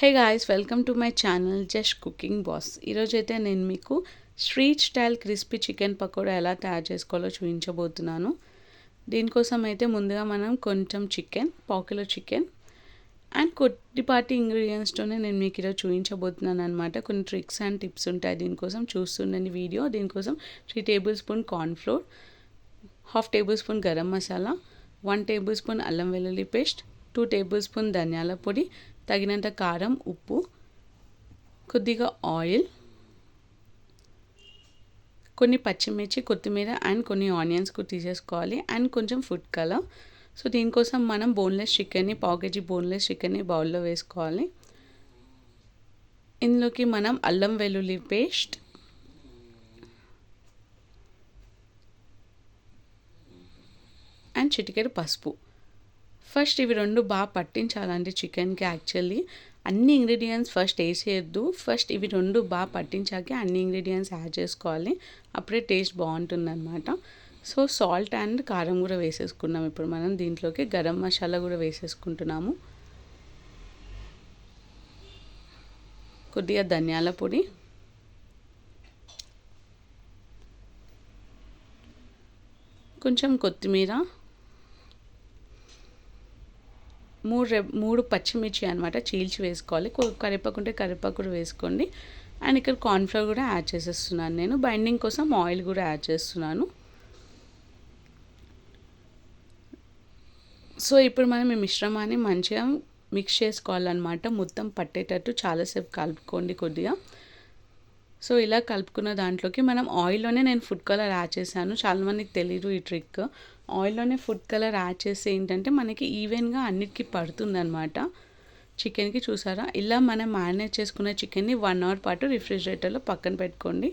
Hey guys welcome to my channel just cooking boss. ఈరోజు అయితే నేను మీకు street style crispy chicken pakoda ఎలా తయారు చేసుకోవాలో చూపించబోతున్నాను. దీనికోసం అయితే ముందుగా మనం కొంచెం చికెన్ పాకిలో చికెన్ అండ్ కొద్దిపాటి ఇంగ్రీడియంట్స్తోనే నేను మీకు ఈరోజు చూపించబోతున్నాను అనమాట కొన్ని ట్రిక్స్ అండ్ టిప్స్ ఉంటాయి దీనికోసం. చూస్తుండండి వీడియో దీనికోసం three tablespoon cornflour half tablespoon garam masala one tablespoon అల్లం వెల్లుల్లి పేస్ట్ టూ టేబుల్ స్పూన్ ధనియాల పొడి తగినంత కారం ఉప్పు కొద్దిగా ఆయిల్ కొన్ని పచ్చిమిర్చి కొత్తిమీర అండ్ కొన్ని ఆనియన్స్ కూడా తీసేసుకోవాలి అండ్ కొంచెం ఫుడ్ కలర్ సో దీనికోసం మనం బోన్లెస్ చికెన్ని పావు కేజీ బోన్లెస్ చికెన్ని బౌల్లో వేసుకోవాలి. ఇందులోకి మనం అల్లం వెల్లుల్లి పేస్ట్ అండ్ చిటికెడు పసుపు. ఫస్ట్ ఇవి రెండు బాగా పట్టించాలండి చికెన్కి యాక్చువల్లీ. అన్ని ఇంగ్రీడియంట్స్ ఫస్ట్ వేసేయద్దు. ఫస్ట్ ఇవి రెండు బాగా పట్టించాకే అన్ని ఇంగ్రీడియంట్స్ యాడ్ చేసుకోవాలి. అప్పుడే టేస్ట్ బాగుంటుందన్నమాట. సో సాల్ట్ అండ్ కారం కూడా వేసేసుకున్నాం. ఇప్పుడు మనం దీంట్లోకి గరం మసాలా కూడా వేసేసుకుంటున్నాము. కొద్దిగా ధనియాల పొడి. కొంచెం కొత్తిమీర. మూడు రె మూడు పచ్చిమిర్చి అనమాట చీల్చి వేసుకోవాలి. కరివేపాకు ఉంటే కరివేపాకు వేసుకోండి. అండ్ ఇక్కడ కార్న్ఫ్లవర్ కూడా యాడ్ చేసేస్తున్నాను నేను. బైండింగ్ కోసం ఆయిల్ కూడా యాడ్ చేస్తున్నాను. సో ఇప్పుడు మనం ఈ మిశ్రమాన్ని మంచిగా మిక్స్ చేసుకోవాలన్నమాట. మొత్తం పట్టేటట్టు చాలాసేపు కలుపుకోండి కొద్దిగా. సో ఇలా కలుపుకున్న దాంట్లోకి మనం ఆయిల్లోనే నేను ఫుడ్ కలర్ యాడ్ చేశాను. చాలామందికి తెలియదు ఈ ట్రిక్ ఆయిల్లోనే ఫుడ్ కలర్ యాడ్ చేస్తే ఏంటంటే మనకి ఈవెన్గా అన్నిటికీ పడుతుందనమాట చికెన్కి చూసారా? ఇలా మనం మ్యారినేట్ చేసుకున్న చికెన్ని వన్ అవర్ పాటు రిఫ్రిజిరేటర్లో పక్కన పెట్టుకోండి.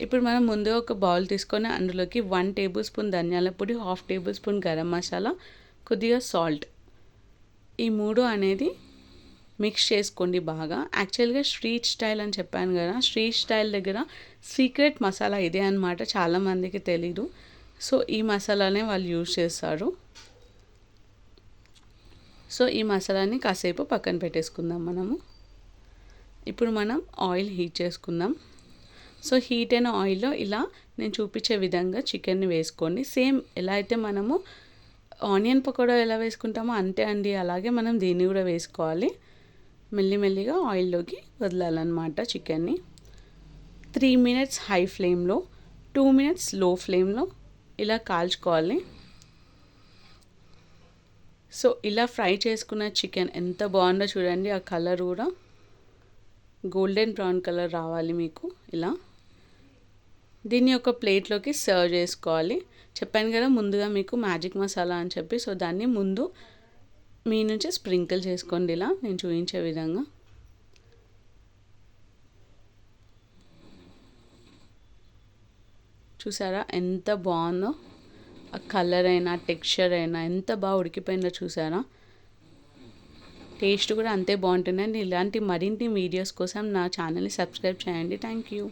ఇప్పుడు మనం ముందు ఒక బౌల్ తీసుకొని అందులోకి వన్ టేబుల్ స్పూన్ ధనియాల పొడి half tablespoon garam masala కొద్దిగా సాల్ట్. ఈ మూడు అనేది మిక్స్ చేసుకోండి బాగా. యాక్చువల్గా స్ట్రీట్ స్టైల్ అని చెప్పాను కదా స్ట్రీట్ స్టైల్ దగ్గర సీక్రెట్ మసాలా ఇదే అనమాట చాలామందికి తెలీదు. సో ఈ మసాలానే వాళ్ళు యూజ్ చేస్తారు. సో ఈ మసాలాని కాసేపు పక్కన పెట్టేసుకుందాం మనము. ఇప్పుడు మనం ఆయిల్ హీట్ చేసుకుందాం. సో హీట్ అయిన ఆయిల్లో ఇలా నేను చూపించే విధంగా చికెన్ని వేసుకోండి. సేమ్ ఎలా అయితే మనము ఆనియన్ పకోడా ఎలా వేసుకుంటామో అంతే అండి. అలాగే మనం దీన్ని కూడా వేసుకోవాలి. మెల్లిమెల్లిగా ఆయిల్లోకి వదలాలన్నమాట చికెన్ని. త్రీ మినిట్స్ హై ఫ్లేమ్లో టూ మినిట్స్లో ఫ్లేమ్లో ఇలా కాల్చుకోవాలి. సో ఇలా ఫ్రై చేసుకున్న చికెన్ ఎంత బాగుందో చూడండి ఆ కలర్ కూడా. గోల్డెన్ బ్రౌన్ కలర్ రావాలి మీకు ఇలా. దీన్ని ఒక ప్లేట్లోకి సర్వ్ చేసుకోవాలి. చెప్పాను కదా ముందుగా మీకు మ్యాజిక్ మసాలా అని చెప్పి సో దాన్ని ముందు మీ నుంచి స్ప్రింకిల్ చేసుకోండి ఇలా. నేను చూపించే విధంగా. చూసారా ఎంత బాగుందో? ఆ కలర్ అయినా టెక్స్చర్ అయినా ఎంత బాగా ఉడికిపోయిందో చూసారా? టేస్ట్ కూడా అంతే బాగుంటుందండి. ఇలాంటి మరిన్ని వీడియోస్ కోసం నా ఛానల్ని సబ్స్క్రైబ్ చేయండి. Thank you.